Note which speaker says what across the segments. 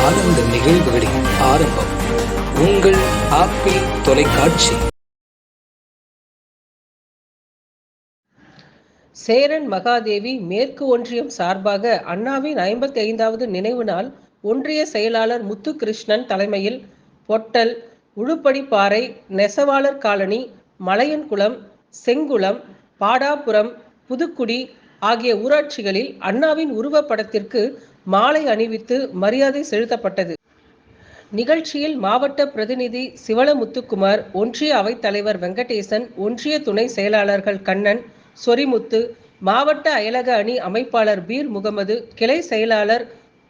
Speaker 1: ஆனந்த நிகழ்வுகளின் ஆரம்பம். உங்கள் ஆப்பிள் தொலைக்காட்சி.
Speaker 2: சேரன் மகாதேவி மேற்கு ஒன்றியம் சார்பாக அண்ணாவின் ஐம்பத்தி ஐந்தாவது நினைவு நாள் ஒன்றிய செயலாளர் முத்துகிருஷ்ணன் தலைமையில் பொட்டல் உழுப்படிப்பாறை நெசவாளர் காலனி மலையன்குளம் செங்குளம் பாடாபுரம் புதுக்குடி ஆகிய ஊராட்சிகளில் அண்ணாவின் உருவப்படத்திற்கு மாலை அணிவித்து மரியாதை செலுத்தப்பட்டது. நிகழ்ச்சியில் மாவட்ட பிரதிநிதி சிவளமுத்துக்குமார் ஒன்றிய அவைத்தலைவர் வெங்கடேசன் ஒன்றிய துணை செயலாளர்கள் கண்ணன் சொரிமுத்து மாவட்ட அயலக அணி அமைப்பாளர் பீர் முகமது கிளை செயலாளர்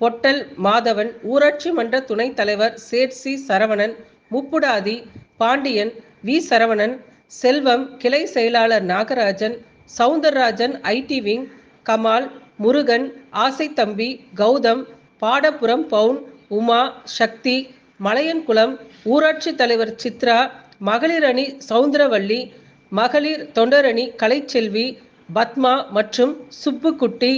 Speaker 2: பொட்டல் மாதவன் ஊராட்சி மன்ற துணைத் தலைவர் சேட்சி சரவணன் முப்புடாதி பாண்டியன் வி சரவணன் செல்வம் கிளை செயலாளர் நாகராஜன் சவுந்தரராஜன் ஐடி விங் கமால் முருகன் ஆசைத்தம்பி கௌதம் பாடப்புரம் பவுன் உமா சக்தி மலையன்குளம் ஊராட்சி தலைவர் சித்ரா மகளிர் அணி சவுந்தரவள்ளி மகளிர் தொண்டரணி கலைச்செல்வி பத்மா மற்றும் சுப்புக்குட்டி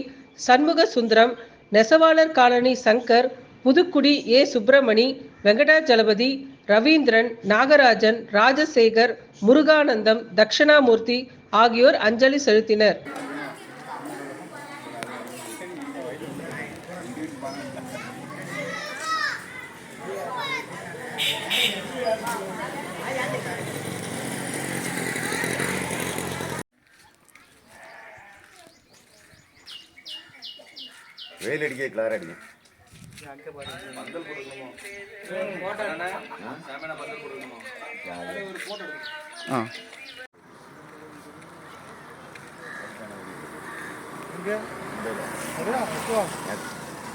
Speaker 2: சண்முக சுந்தரம் நெசவாளர் காலனி சங்கர் புதுக்குடி ஏ. சுப்பிரமணி வெங்கடாஜலபதி ரவீந்திரன் நாகராஜன் ராஜசேகர் முருகானந்தம் தட்சிணாமூர்த்தி ஆகியோர் அஞ்சலி செலுத்தினர்.
Speaker 3: வெயில் அடிக்க கிளார் அடிக்கும்
Speaker 4: ஆ